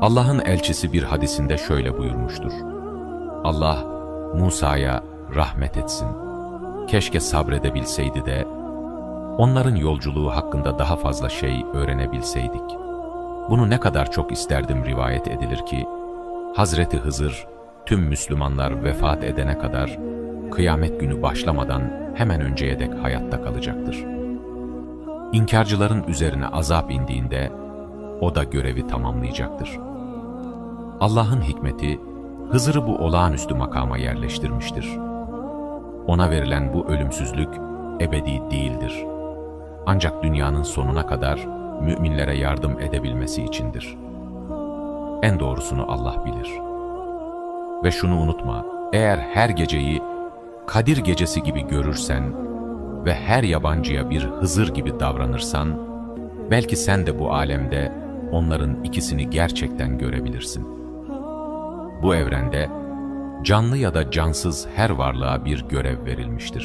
Allah'ın elçisi bir hadisinde şöyle buyurmuştur. Allah Musa'ya rahmet etsin. Keşke sabredebilseydi de onların yolculuğu hakkında daha fazla şey öğrenebilseydik. Bunu ne kadar çok isterdim rivayet edilir ki Hazreti Hızır tüm Müslümanlar vefat edene kadar kıyamet günü başlamadan hemen önceye dek hayatta kalacaktır. İnkarcıların üzerine azap indiğinde o da görevi tamamlayacaktır. Allah'ın hikmeti Hızır'ı bu olağanüstü makama yerleştirmiştir. Ona verilen bu ölümsüzlük ebedi değildir. Ancak dünyanın sonuna kadar müminlere yardım edebilmesi içindir. En doğrusunu Allah bilir. Ve şunu unutma, eğer her geceyi Kadir gecesi gibi görürsen ve her yabancıya bir Hızır gibi davranırsan, belki sen de bu alemde onların ikisini gerçekten görebilirsin. Bu evrende canlı ya da cansız her varlığa bir görev verilmiştir.